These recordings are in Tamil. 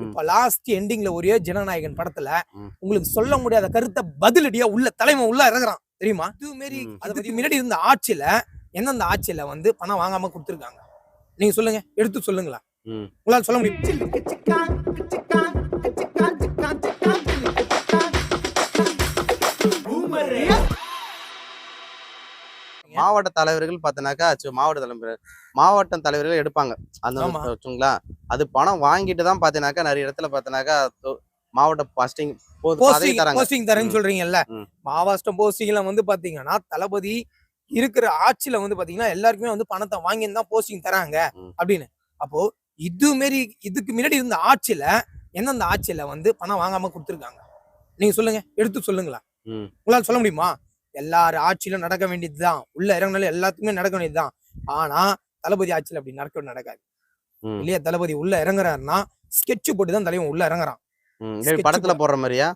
இப்ப லாஸ்ட் எண்டிங்ல ஒரே ஜனநாயகன் படத்துல. உங்களுக்கு சொல்ல முடியாத கருத்தை பதிலடியா உள்ள தலைமை உள்ள இறங்குறான். தெரியுமா? இது மாரி. அதுக்கு முன்னாடி இருந்த ஆட்சியில எந்தெந்த ஆட்சியில வந்து பணம் வாங்காம கொடுத்துருக்காங்க? நீங்க சொல்லுங்க. எடுத்து சொல்லுங்களா. உங்களால சொல்ல முடியும். மாவட்ட தலைவர்கள் பார்த்தனாக்கா மாவட்ட தலைவர் மாவட்ட தலைவர்கள் எடுப்பாங்க அந்த. வச்சுங்களா அது பணம் வாங்கிட்டு தான் பார்த்தீங்கன்னாக்கா நிறைய இடத்துல பார்த்தனாக்கா மாவட்ட பாஸ்டிங் போஸ்டிங் தராங்க போஸ்டிங் தரேன்னு. சொல்றீங்கல்ல. மாவாஸ்டம் போஸ்டிங்ல வந்து பாத்தீங்கன்னா தளபதி இருக்கிற ஆட்சியில வந்து பாத்தீங்கன்னா எல்லாருக்குமே வந்து பணத்தை வாங்கி தான் போஸ்டிங் தராங்க. அப்படின்னு அப்போ இது மாரி இதுக்கு முன்னாடி இருந்த ஆட்சியில எந்தெந்த ஆட்சியில வந்து பணம் வாங்காம கொடுத்துருக்காங்க நீங்க சொல்லுங்க எடுத்து சொல்லுங்களா. உங்களால சொல்ல முடியுமா எல்லார் ஆட்சியிலும் நடக்க வேண்டியதுதான் உள்ள இறங்கினாலும் எல்லாத்துக்குமே நடக்க வேண்டியதுதான் ஆனா தளபதி ஆட்சியில அப்படி நடக்க நடக்காது. இல்லையா தளபதி உள்ள இறங்குறாருன்னா ஸ்கெட்ச் போட்டு தான் தலைவன் உள்ள இறங்குறான் படத்துல போடுற மாதிரியா?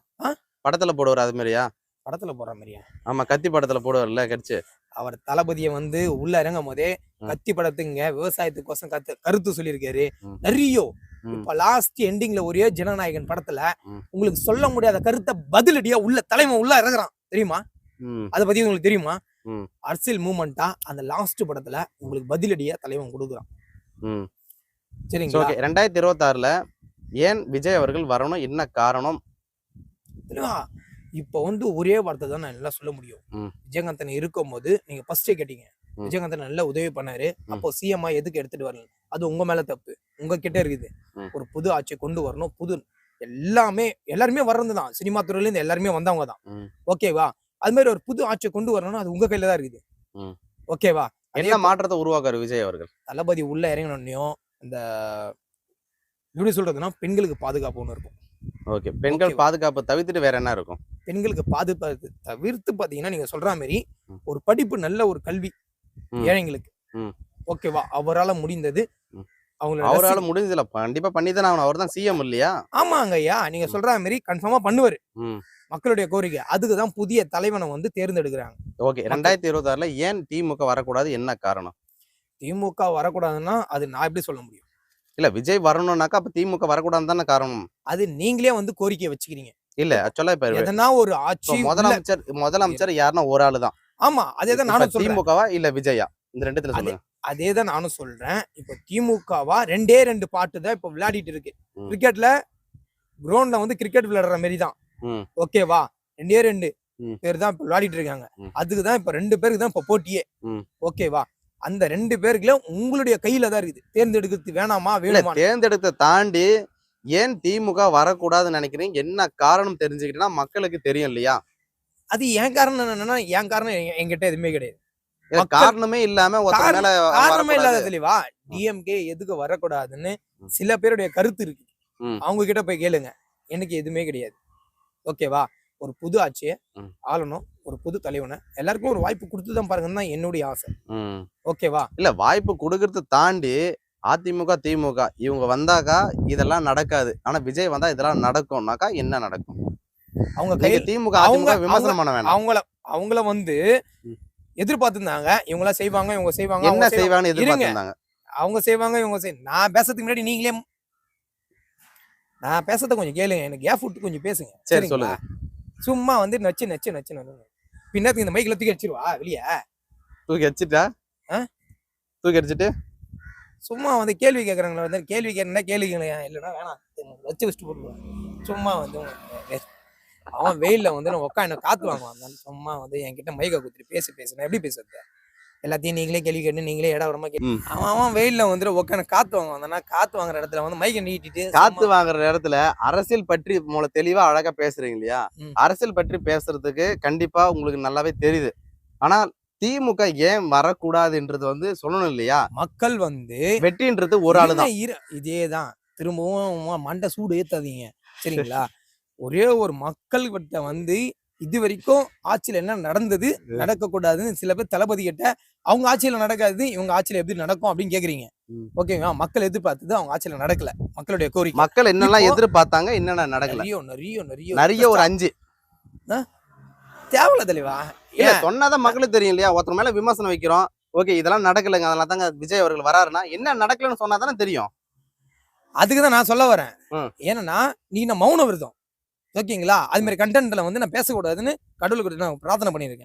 படத்துல போடுவார் அது மாதிரியா படத்துல போற மாதிரியா ஆமா கத்தி படத்துல போடுவார்ல கடிச்சு அவர் தளபதியை வந்து உள்ள இறங்கும் போதே. கத்தி படத்துங்க விவசாயத்துக்கோசம் கத்து கருத்து சொல்லியிருக்காரு. நிறைய. இப்ப லாஸ்ட் எண்டிங்ல ஒரே ஜனநாயகன் படத்துல. உங்களுக்கு சொல்ல முடியாத கருத்தை பதிலடியா உள்ள தலைமை உள்ள இறங்குறான் தெரியுமா. அதை பத்தி உங்களுக்கு தெரியுமா. அரசியல் மூமெண்டா அந்த லாஸ்ட் படத்துல உங்களுக்கு பதிலடியா தலைவன் கொடுக்குறான் ம். சரிங்களா ஓகே ரெண்டாயிரத்தி இருபத்தாறுல ஏன் விஜய் அவர்கள் வரணும் என்ன காரணம்? இப்ப வந்து ஒரே வார்த்தை தான் நான் நல்லா சொல்ல முடியும். விஜயகாந்தன் இருக்கும் போது நீங்க ஃபர்ஸ்டே கேட்டீங்க. விஜயகாந்தன் நல்லா உதவி பண்ணாரு. அப்போ சிஎம்ஐ எதுக்கு எடுத்துட்டு வரல அது உங்க மேல தப்பு உங்க கிட்ட இருக்குது. ஒரு புது ஆட்சியை கொண்டு வரணும் புது எல்லாமே எல்லாருமே வர்றது தான் சினிமா துறையில இருந்து எல்லாருமே வந்தவங்க தான். ஓகேவா அது மாதிரி ஒரு புது ஆட்சியை கொண்டு வரணும்னா அது உங்க கையில தான் இருக்குது. ஓகேவா என்ன மாற்றத்தை உருவாக்குறாரு விஜய் அவர்கள் தளபதி உள்ள இறங்கினோடனையும் இந்த எப்படி சொல்றதுன்னா பெண்களுக்கு பாதுகாப்பு ஒன்று இருக்கும் ஓகே பெண்கள். பாதுகாப்பு தவிர்த்துட்டு வேற என்ன இருக்கும் பெண்களுக்கு பாதுகாப்பு தவிர்த்து பாத்தீங்கன்னா நீங்க சொல்ற மாதிரி. ஒரு படிப்பு நல்ல ஒரு கல்வி. ஏழைங்களுக்கு. ஓகேவா அவரால முடிந்தது ம். அவங்களோட அவரால முடிஞ்சதுல கண்டிப்பா பண்ணி தானே அவர் தான் சிஎம் இல்லையா ஆமாங்க ஐயா நீங்க சொல்ற மாதிரி கன்ஃபார்மா பண்ணுவாரு. மக்களுடைய கோரிக்கை. அதுக்கு தான் புதிய தலைவனை வந்து தேர்ந்தெடுக்கிறாங்க. ஓகே. ரெண்டாயிரத்தி இருபத்தாறுல ஏன் திமுக வரக்கூடாது? என்ன காரணம்? திமுக வரக்கூடாதுன்னா அது நான் எப்படி சொல்ல முடியும்? இல்ல விஜய் வரணும்னாக்கா அப்ப திமுக வரக்கூடாதுன்னு தானே காரணம்? அது நீங்களே வந்து கோரிக்கையை வச்சுக்கிறீங்க. இல்ல ஆக்சுவலா இப்ப எதனா ஒரு ஆட்சி முதலமைச்சர் முதலமைச்சர் யாருன்னா ஒரு ஆளு தான். ஆமா அதே தான் நானும் திமுகவா இல்ல விஜயா? இந்த ரெண்டுத்துல சொல்லுங்க. அதே தான் நானும் சொல்றேன். இப்போ திமுகவா ரெண்டே ரெண்டு பாட்டு தான் இப்போ விளையாடிட்டு இருக்கு. கிரிக்கெட்ல கிரவுண்ட்ல வந்து கிரிக்கெட் விளையாடுற மாதிரி தான். ஓகேவா ரெண்டே ரெண்டு. பேர் தான் இப்போ விளையாடிட்டு இருக்காங்க. அதுக்கு தான் இப்போ ரெண்டு பேருக்கு தான் இப்போ போட்டியே. ஓகேவா அந்த ரெண்டு பேருக்குல உங்களுடைய கையில தான் இருக்குது. தேர்ந்தெடுக்கிறது வேணாமா வேணுமா தேர்ந்தெடுத்த தாண்டி ஏன் திமுக வரக்கூடாதுன்னு நினைக்கிறீங்க? என்ன காரணம் தெரிஞ்சுக்கிட்டா மக்களுக்கு தெரியும் இல்லையா? அது என் காரணம் என்னன்னா என் காரணம் என்- என்கிட்ட எதுவுமே கிடையாது. காரணமே இல்லாம காரணமே இல்லாத. தெளிவா டிஎம்கே எதுக்கு வரக்கூடாதுன்னு. சில பேருடைய கருத்து இருக்கு. அவங்க கிட்ட போய் கேளுங்க. எனக்கு எதுவுமே கிடையாது. ஓகேவா ஒரு புது ஆட்சியை. ஆளணும். ஒரு புது தலைவனை. எல்லாருக்கும் ஒரு வாய்ப்பு கொடுத்து தான் பாருங்கன்னு தான் என்னுடைய ஆசை. ஓகேவா இல்ல வாய்ப்பு கொடுக்கறது தாண்டி அதிமுக திமுக இவங்க வந்தாக்கா இதெல்லாம் நடக்காது. ஆனா விஜய் வந்தா இதெல்லாம் நடக்கும்னாக்கா என்ன நடக்கும்? அவங்க கையில் திமுக அவங்க- விமர்சனம் பண்ண வேணாம். அவங்கள அவங்கள வந்து. எதிர்பார்த்திருந்தாங்க. இவங்களா செய்வாங்க இவங்க செய்வாங்க என்ன செய்வாங்க. எதிர்பார்த்திருந்தாங்க? அவங்க செய்வாங்க இவங்க செய் நான் பேசுறதுக்கு முன்னாடி நீங்களே நான் பேசுறத கொஞ்சம் கேளுங்க. எனக்கு கேப் விட்டு கொஞ்சம் பேசுங்க. சரி? சொல்லுங்க. சும்மா வந்து நச்சு நச்சு நச்சு நச்சு பின்னாடி இந்த மைக்கில் தூக்கி அடிச்சிருவா வெளியே? தூக்கி அடிச்சிட்டா? தூக்கி அடிச்சிட்டு? சும்மா வந்து கேள்வி கேட்குறாங்களா வந்து கேள்வி கேட்கணும்னா கேள்வி கேளுங்க இல்லைன்னா வேணாம். வச்சு வச்சுட்டு போட்டுருவேன் சும்மா வந்து அவன் வெயில்ல வந்து நான் உட்காந்து காத்து வாங்குவான். சும்மா வந்து என்கிட்ட மைக்கை குத்துட்டு பேசு பேசு. நான் எப்படி பேசுறது? எல்லாத்தையும் நீங்களே கேள்வி கேட்டு நீங்களே இடம் வரமா கேட்டு. அவன் அவன் வெயில்ல வந்துட்டு உட்காந்து காத்து வாங்குவான். வந்தானா காத்து வாங்குற இடத்துல வந்து மைக்கை நீட்டிட்டு காத்து வாங்குற இடத்துல அரசியல் பற்றி மூல தெளிவா அழகா பேசுறீங்க இல்லையா. அரசியல் பற்றி பேசுறதுக்கு கண்டிப்பா உங்களுக்கு நல்லாவே தெரியுது. ஆனா திமுக ஏன் வரக்கூடாதுன்றது வந்து சொல்லணும் இல்லையா? மக்கள் வந்து வெற்றின்றது ஒரு ஆளு தான் இதேதான். திரும்பவும் மண்டை சூடு ஏத்தாதீங்க. சரிங்களா? ஒரே ஒரு மக்கள் கிட்ட வந்து இது வரைக்கும் ஆட்சியில என்ன நடந்தது நடக்கக்கூடாதுன்னு சில பேர் தளபதி கிட்ட அவங்க ஆட்சியில நடக்காது இவங்க ஆட்சியில எப்படி நடக்கும்? அப்படின்னு கேக்குறீங்க. ம். ஓகேங்களா? மக்கள் எதிர்பார்த்தது அவங்க ஆட்சியில நடக்கல மக்களுடைய கோரிக்கை. மக்கள் என்னெல்லாம் எதிர்பார்த்தாங்க என்னென்ன நடக்கல? நிறைய நிறைய நிறைய நிறைய ஒரு அஞ்சு. தேவையில்ல தெளிவா? இல்ல ஏன்? சொன்னாதான் மக்களுக்கு தெரியும் இல்லையா? ஒருத்தர் மேல விமர்சனம் வைக்கிறோம். ஓகே இதெல்லாம் நடக்கலைங்க அதெல்லாம் தாங்க விஜய் அவர்கள் வராருன்னா என்ன நடக்கலன்னு சொன்னா தானே தெரியும். அதுக்கு தான் நான் சொல்ல வரேன். ஏன்னா நீ நான் மௌன விரதம். ஓகேங்களா அது மாதிரி கண்டென்ட்ல வந்து நான் பேசக்கூடாதுன்னு கடவுளுக்கு நான் பிரார்த்தனை பண்ணியிருக்கேன்.